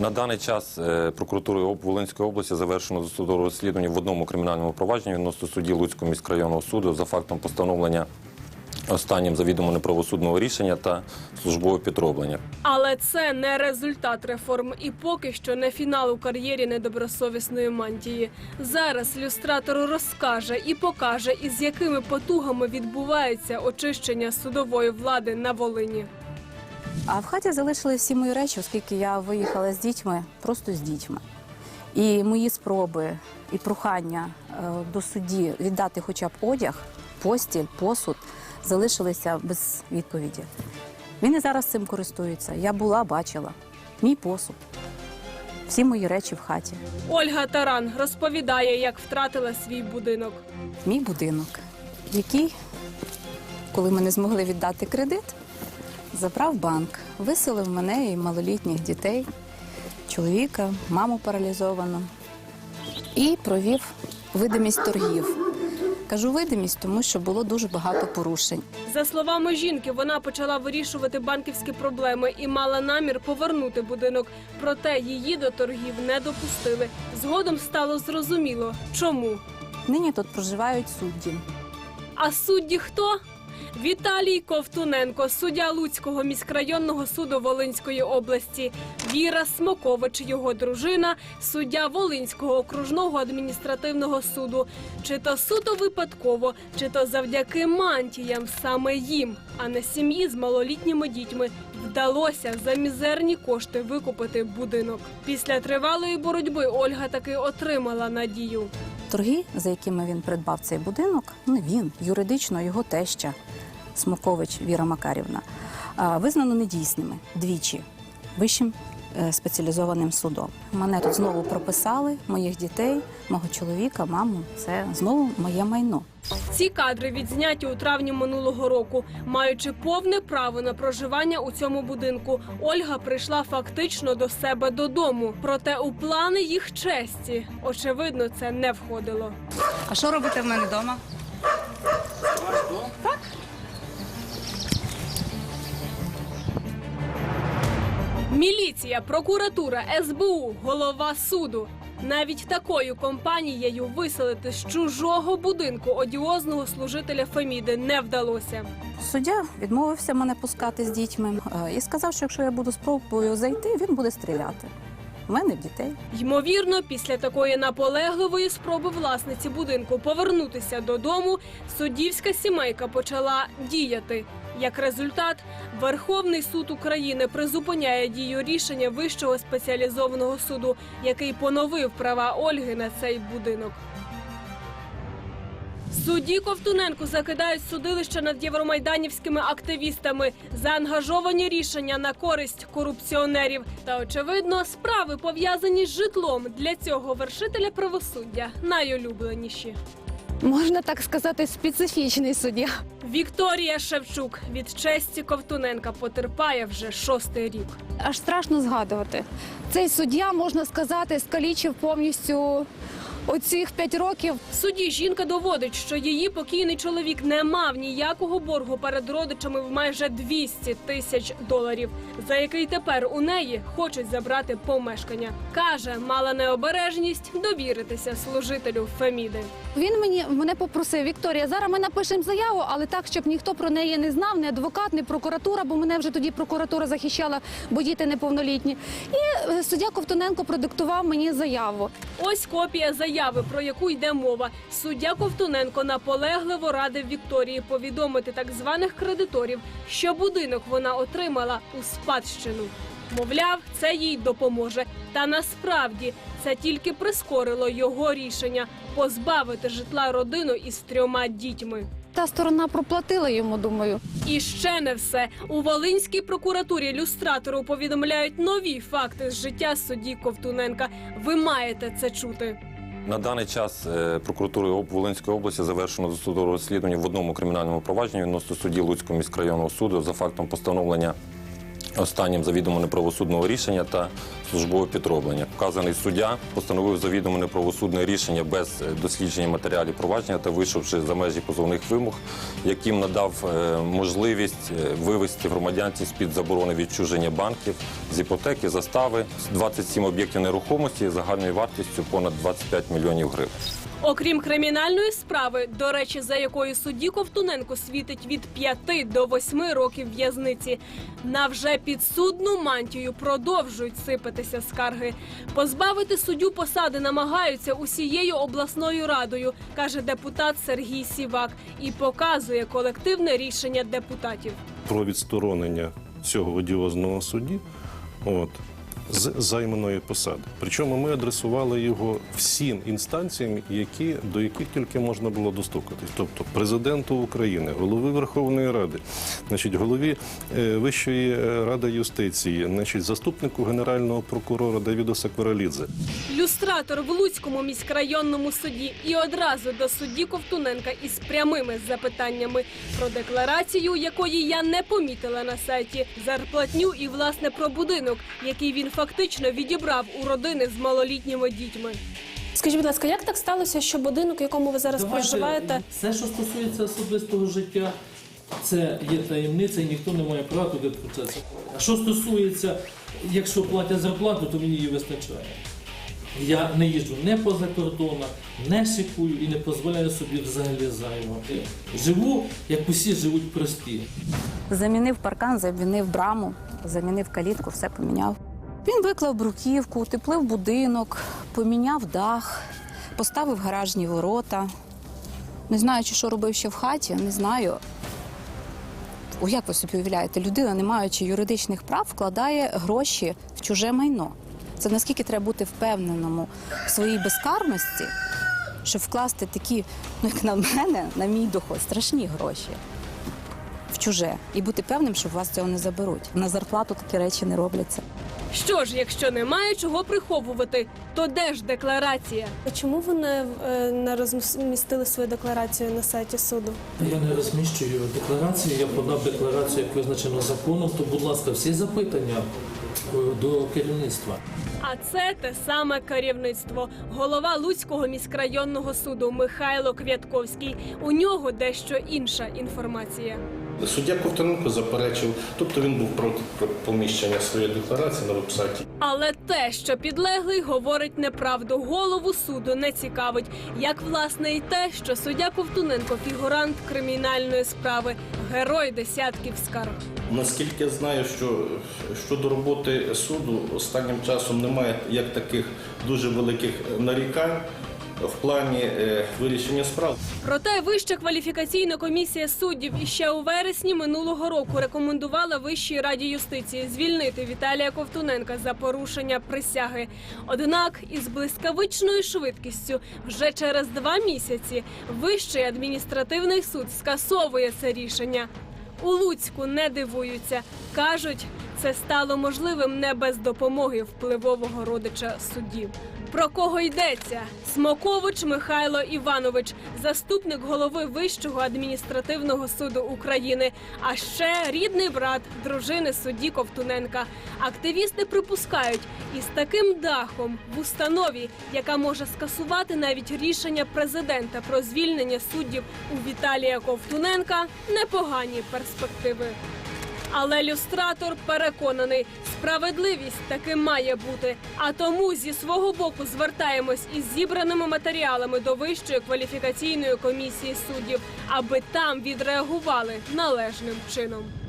На даний час е, прокуратурою Волинської області завершено досудове розслідування в одному кримінальному провадженні відносно судді Луцького міськрайонного суду за фактом постановлення останнім завідомо неправосудного рішення та службового підроблення. Але це не результат реформ і поки що не фінал у кар'єрі недобросовісної мантії. Зараз люстратор розкаже і покаже, із якими потугами відбувається очищення судової влади на Волині. А в хаті залишили всі мої речі, оскільки я виїхала з дітьми, просто з дітьми. І мої спроби і прохання е, до судді віддати хоча б одяг, постіль, посуд залишилися без відповіді. Він і зараз цим користується. Я була, бачила. Мій посуд. Всі мої речі в хаті. Ольга Таран розповідає, як втратила свій будинок. Мій будинок, який, коли ми не змогли віддати кредит, забрав банк, виселив мене і малолітніх дітей, чоловіка, маму паралізовану і провів видимість торгів. Кажу видимість, тому що було дуже багато порушень. За словами жінки, вона почала вирішувати банківські проблеми і мала намір повернути будинок. Проте її до торгів не допустили. Згодом стало зрозуміло, чому. Нині тут проживають судді. А судді хто? Віталій Ковтуненко, суддя Луцького міськрайонного суду Волинської області, Віра Смокович, його дружина, суддя Волинського окружного адміністративного суду. Чи то суто випадково, чи то завдяки мантіям саме їм, а не сім'ї з малолітніми дітьми, вдалося за мізерні кошти викупити будинок. Після тривалої боротьби Ольга таки отримала надію. Торги, за якими він придбав цей будинок, не він, юридично його теща Смокович Віра Макарівна, визнано недійсними двічі вищим спеціалізованим судом. Мене тут знову прописали, моїх дітей, мого чоловіка, маму. Це знову моє майно. Ці кадри відзняті у травні минулого року. Маючи повне право на проживання у цьому будинку, Ольга прийшла фактично до себе додому. Проте у плани їх честі, очевидно, це не входило. А що робите в мене вдома? Міліція, прокуратура, СБУ, голова суду. Навіть такою компанією виселити з чужого будинку одіозного служителя Феміди не вдалося. Суддя відмовився мене пускати з дітьми е, і сказав, що якщо я буду спробую зайти, він буде стріляти. У мене дітей. Ймовірно, після такої наполегливої спроби власниці будинку повернутися додому, суддівська сімейка почала діяти. Як результат, Верховний суд України призупиняє дію рішення Вищого спеціалізованого суду, який поновив права Ольги на цей будинок. Судді Ковтуненку закидають судилища над євромайданівськими активістами, заангажовані рішення на користь корупціонерів. Та очевидно, справи пов'язані з житлом для цього вершителя правосуддя найулюбленіші. Можна так сказати, специфічний суддя. Вікторія Шевчук від честі Ковтуненка потерпає вже шостий рік. Аж страшно згадувати. Цей суддя, можна сказати, скалічив повністю оцих п'ять років. Суді жінка доводить, що її покійний чоловік не мав ніякого боргу перед родичами в майже 200 тисяч доларів, за який тепер у неї хочуть забрати помешкання. Каже, мала необережність довіритися служителю Феміди. Він мені мене попросив Вікторія. Зараз ми напишемо заяву, але так, щоб ніхто про неї не знав, не адвокат, не прокуратура, бо мене вже тоді прокуратура захищала, бо діти неповнолітні. І е, суддя Ковтоненко продиктував мені заяву. Ось копія заяви, про яку йде мова. Суддя Ковтуненко наполегливо радив Вікторії повідомити так званих кредиторів, що будинок вона отримала у спадщину. Мовляв, це їй допоможе. Та насправді це тільки прискорило його рішення позбавити житла родину із трьома дітьми. Та сторона проплатила йому, думаю. І ще не все. У Волинській прокуратурі люстратору повідомляють нові факти з життя судді Ковтуненка. Ви маєте це чути. На даний час е, прокуратурою Волинської області завершено досудове розслідування в одному кримінальному провадженні відносно судді Луцького міськрайонного суду за фактом постановлення останнім завідомо неправосудного рішення та службове підроблення. Вказаний суддя постановив завідомо неправосудне рішення без е, дослідження матеріалів провадження та вийшовши за межі позовних вимог, яким надав е, можливість е, вивести громадянці з-під заборони відчуження банків з іпотеки, застави 27 об'єктів нерухомості загальною вартістю понад 25 мільйонів гривень. Окрім кримінальної справи, до речі, за якою судді Ковтуненко світить від 5 до 8 років в'язниці, на вже підсудну мантію продовжують сипатися скарги. Позбавити суддю посади намагаються усією обласною радою, каже депутат Сергій Сівак, і показує колективне рішення депутатів. про відсторонення цього одіозного судді от, з займаної посади. Причому ми адресували його всім інстанціям, які, до яких тільки можна було достукатись. Тобто президенту України, голови Верховної Ради, значить, голові е, Вищої е, ради юстиції, значить, заступнику генерального прокурора Давіду Сакваралідзе. Люстратор в Луцькому міськрайонному суді і одразу до судді Ковтуненка із прямими запитаннями про декларацію, якої я не помітила на сайті, зарплатню і власне про будинок, який він фактично відібрав у родини з малолітніми дітьми. Скажіть, будь ласка, як так сталося, що будинок, в якому ви зараз Давайте, проживаєте, Все, що стосується особистого життя, це є таємниця і ніхто не має права туди втручатися. А що стосується, якщо платять зарплату, то мені її вистачає. Я не їжджу не поза кордоном, не шикую і не дозволяю собі взагалі займати. Живу, як усі живуть прості. Замінив паркан, замінив браму, замінив калітку, все поміняв. Він виклав бруківку, утеплив будинок, поміняв дах, поставив гаражні ворота. Не знаю, чи що робив ще в хаті, не знаю. О, як ви собі уявляєте, людина, не маючи юридичних прав, вкладає гроші в чуже майно. Це наскільки треба бути впевненому в своїй безкарності, щоб вкласти такі, ну як на мене, на мій доход, страшні гроші в чуже і бути певним, що вас цього не заберуть. На зарплату такі речі не робляться. Що ж, якщо немає чого приховувати, то де ж декларація? чому ви не, е, не розмістили свою декларацію на сайті суду? Я не розміщую декларації, я подав декларацію, як визначено законом, то, будь ласка, всі запитання е, до керівництва. А це те саме керівництво. Голова Луцького міськрайонного суду Михайло Квятковський. У нього дещо інша інформація. Суддя Ковтоненко заперечив, тобто він був проти поміщення своєї декларації на вебсайті. Але те, що підлеглий говорить неправду, голову суду не цікавить. Як власне і те, що суддя Ковтуненко фігурант кримінальної справи, герой десятків скарг. Наскільки я знаю, що щодо роботи суду останнім часом немає як таких дуже великих нарікань в плані е, вирішення справ. Проте Вища кваліфікаційна комісія суддів іще у вересні минулого року рекомендувала Вищій раді юстиції звільнити Віталія Ковтуненка за порушення присяги. Однак із блискавичною швидкістю вже через два місяці Вищий адміністративний суд скасовує це рішення. У Луцьку не дивуються. кажуть, це стало можливим не без допомоги впливового родича судді. Про кого йдеться? Смокович Михайло Іванович, заступник голови Вищого адміністративного суду України, а ще рідний брат дружини судді Ковтуненка. Активісти припускають, із таким дахом в установі, яка може скасувати навіть рішення президента про звільнення суддів у Віталія Ковтуненка, непогані перспективи. Але люстратор переконаний, справедливість таки має бути. А тому зі свого боку звертаємось із зібраними матеріалами до Вищої кваліфікаційної комісії суддів, аби там відреагували належним чином.